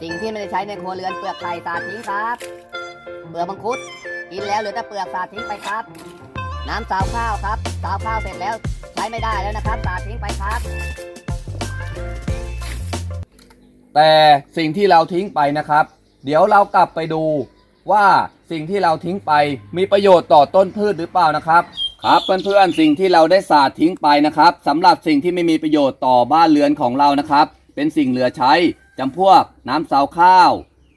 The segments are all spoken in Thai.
สิ่งที่ไม่ได้ใช้ในครัวเรือนเปลือกไข่สาดทิ้งครับ เปลือกมังคุด กินแล้วเหลือแต่เปลือกสาดทิ้งไปครับ น้ำสาวข้าวครับ สาวข้าวเสร็จแล้วใช้ไม่ได้แล้วนะครับ สาดทิ้งไปครับ แต่สิ่งที่เราทิ้งไปนะครับ เดี๋ยวเรากลับไปดู ว่าสิ่งที่เราทิ้งไปมีประโยชน์ต่อต้นพืชหรือเปล่านะครับ ครับเพื่อนๆสิ่งที่เราได้สาดทิ้งไปนะครับสำหรับสิ่งที่ไม่มีประโยชน์ต่อบ้านเรือนของเรานะครับ เป็นสิ่งเหลือใช้จำพวกน้ำสาวข้าว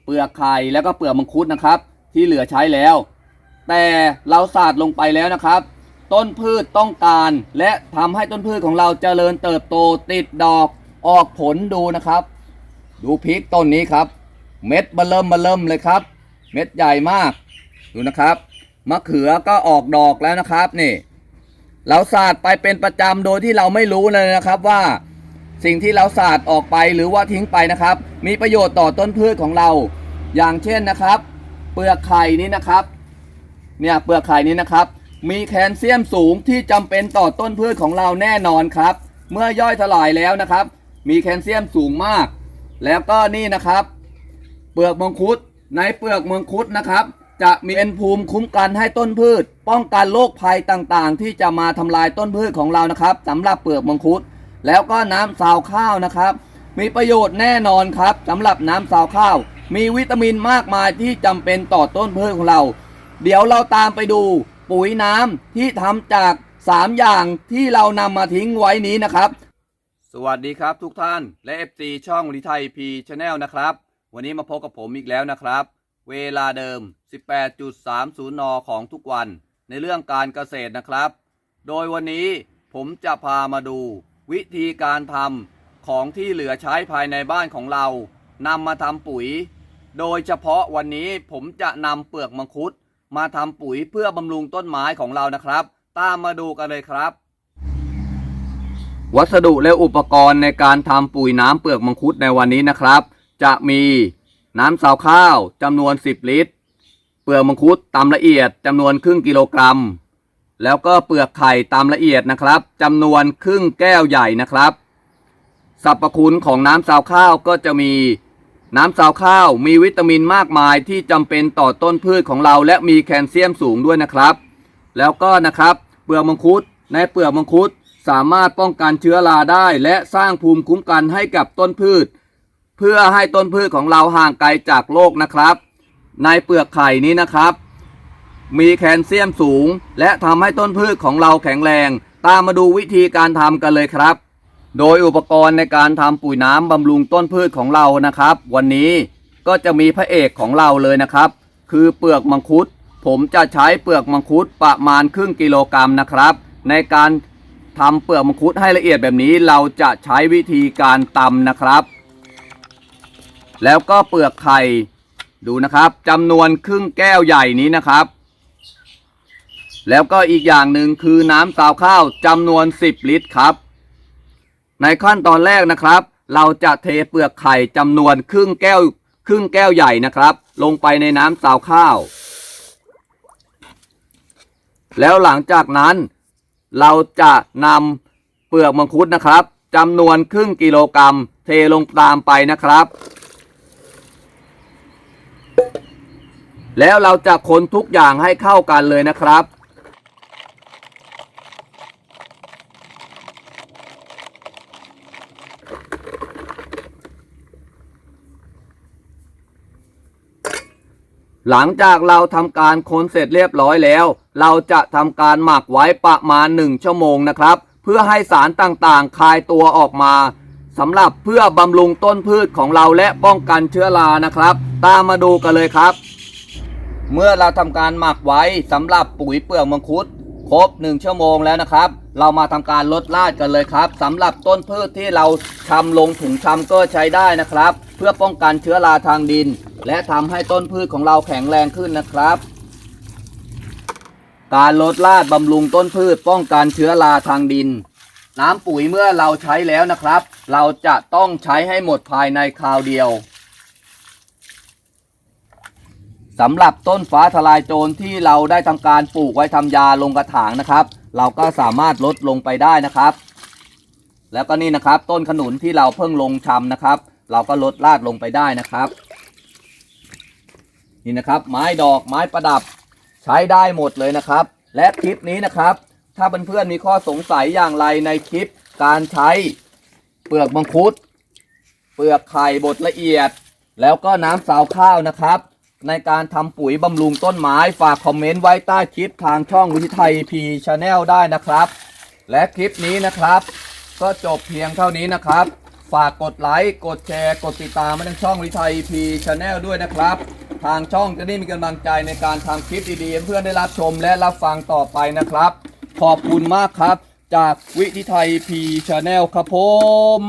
เปลือกไข่แล้วก็เปลือกมังคุดนะครับ ที่เหลือใช้แล้ว แต่เราสาดลงไปแล้วนะครับ ต้นพืชต้องการ และทำให้ต้นพืชของเราเจริญเติบโตติดดอกออกผลดูนะครับ ดูพริกต้นนี้ครับ เม็ดเบเริ่มเบเริ่มเลยครับ เม็ดใหญ่มาก ดูนะครับ มะเขือก็ออกดอกแล้วนะครับนี่ เราสาดไปเป็นประจำโดยที่เราไม่รู้เลยนะครับว่า สิ่งที่เราสาดออกไปหรือว่าทิ้งไปนะครับ มีประโยชน์ต่อต้นพืชของเรา อย่างเช่นนะครับ เปลือกไข่นี้นะครับ เนี่ยเปลือกไข่นี้นะครับ มีแคลเซียมสูงที่จำเป็นต่อต้นพืชของเราแน่นอนครับ เมื่อย่อยสลายแล้วนะครับ มีแคลเซียมสูงมาก แล้วก็นี่นะครับ เปลือกมังคุด ในเปลือกเมังคุดนะครับ จะมีเป็นภูมิคุ้มกันให้ต้นพืช ป้องกันโรคภัยต่างๆ ที่จะมาทำลายต้นพืชของเรานะครับสำหรับเปลือกเมังคุด แล้วก็น้ำซาวข้าวนะครับ มีประโยชน์แน่นอนครับสำหรับน้ำซาวข้าว มีวิตามินมากมายที่จำเป็นต่อต้นพืชของเรา เดี๋ยวเราตามไปดูปุ๋ยน้ำที่ทำจาก3 อย่างที่เรานำมาทิ้งไว้นี้นะครับ สวัสดีครับทุกท่านและ FC ช่องลิไทยพีชาแนลนะครับ วันนี้มาพบกับผมอีกแล้วนะครับ เวลาเดิม 18.30 น ของทุกวันในเรื่องการเกษตรนะครับ โดยวันนี้ผมจะพามาดู วิธีการทำของที่เหลือใช้ภายในบ้านของเรานำมาทำปุ๋ย โดยเฉพาะวันนี้ผมจะนำเปลือกมังคุด มาทำปุ๋ยเพื่อบำรุงต้นไม้ของเรานะครับ ตามมาดูกันเลยครับ วัสดุและอุปกรณ์ในการทำปุ๋ยน้ำเปลือกมังคุดในวันนี้นะครับ จะมีน้ำสาวข้าวจำนวน 10 ลิตร เปลือกมังคุดตำละเอียดจำนวนครึ่งกิโลกรัม แล้วก็เปลือกไข่ตำละเอียดนะครับจำนวนครึ่งแก้วใหญ่นะครับสรรพคุณของน้ำสาวข้าวก็จะมีน้ำสาวข้าวมีวิตามินมากมายที่จำเป็นต่อต้นพืชของเรา และมีแคลเซียมสูงด้วยนะครับ แล้วก็นะครับเปลือกมังคุดในเปลือกมังคุดสามารถป้องกันเชื้อราได้ และสร้างภูมิคุ้มกันให้กับต้นพืช เพื่อให้ต้นพืชของเราห่างไกลจากโรคนะครับ ในเปลือกไข่นี้นะครับ มีแคลเซียมสูง และทำให้ต้นพืชของเราแข็งแรง ตามมาดูวิธีการทำกันเลยครับ โดยอุปกรณ์ในการทำปุ๋ยน้ำบำรุงต้นพืชของเรานะครับ วันนี้ก็จะมีพระเอกของเราเลยนะครับ คือเปลือกมังคุด ผมจะใช้เปลือกมังคุดประมาณครึ่งกิโลกรัมนะครับ ในการทำเปลือกมังคุดให้ละเอียดแบบนี้เราจะใช้วิธีการตำนะครับ แล้วก็เปลือกไข่ดูนะครับจำนวนครึ่งแก้วใหญ่นี้นะครับ แล้วก็อีกอย่างหนึ่งคือน้ำสาวข้าวจำนวน 10 ลิตรครับ ในขั้นตอนแรกนะครับ เราจะเทเปลือกไข่จำนวนครึ่งแก้วครึ่งแก้วใหญ่นะครับ ลงไปในน้ำสาวข้าว แล้วหลังจากนั้น เราจะนำเปลือกมังคุดนะครับจำนวนครึ่งกิโลกรัมเทลงตามไปนะครับ แล้วเราจะคนทุกอย่างให้เข้ากันเลยนะครับ หลังจากเราทำการคนเสร็จเรียบร้อยแล้ว เราจะทำการหมักไว้ประมาณ 1 ชั่วโมงนะครับ เพื่อให้สารต่างๆ คายตัวออกมา สำหรับเพื่อบำรุงต้นพืชของเราและป้องกันเชื้อรานะครับ ตามมาดูกันเลยครับ เมื่อเราทำการหมักไว้สำหรับปุ๋ยเปลือกมังคุดครบ 1 ชั่วโมงแล้วนะครับ เรามาทำการลดลาดกันเลยครับสำหรับต้นพืชที่เราชำลงถุงชำก็ใช้ได้นะครับ เพื่อป้องกันเชื้อราทางดิน และทำให้ต้นพืชของเราแข็งแรงขึ้นนะครับการลดลาดบำรุงต้นพืชป้องกันเชื้อราทางดิน น้ำปุ๋ยเมื่อเราใช้แล้วนะครับ เราจะต้องใช้ให้หมดภายในคราวเดียวสำหรับต้นฟ้าทลายโจรที่เราได้ทำการปลูกไว้ทำยาลงกระถางนะครับ เราก็สามารถลดลงไปได้นะครับ แล้วก็นี่นะครับ ต้นขนุนที่เราเพิ่งลงชำนะครับ เราก็ลดลาดลงไปได้นะครับ นี่นะครับ ไม้ดอกไม้ประดับใช้ได้หมดเลยนะครับ และคลิปนี้นะครับ ถ้าเพื่อนๆมีข้อสงสัยอย่างไรในคลิปการใช้เปลือกมังคุด เปลือกไข่บดละเอียด แล้วก็น้ำสาวข้าวนะครับ ในการทำปุ๋ยบำรุงต้นไม้ฝากคอมเมนต์ไว้ใต้คลิปทางช่องวิทิไทยพีชาแนลได้นะครับ และคลิปนี้นะครับ ก็จบเพียงเท่านี้นะครับ ฝากกดไลค์กดแชร์ กดติดตามมาทางช่องวิทัยพีชาแนลด้วยนะครับทางช่องจะได้มีกำลังใจในการทำคลิปดีๆ เพื่อนได้รับชมและรับฟังต่อไปนะครับ ขอบคุณมากครับ จากวิทิไทยพีชาแนลครับผม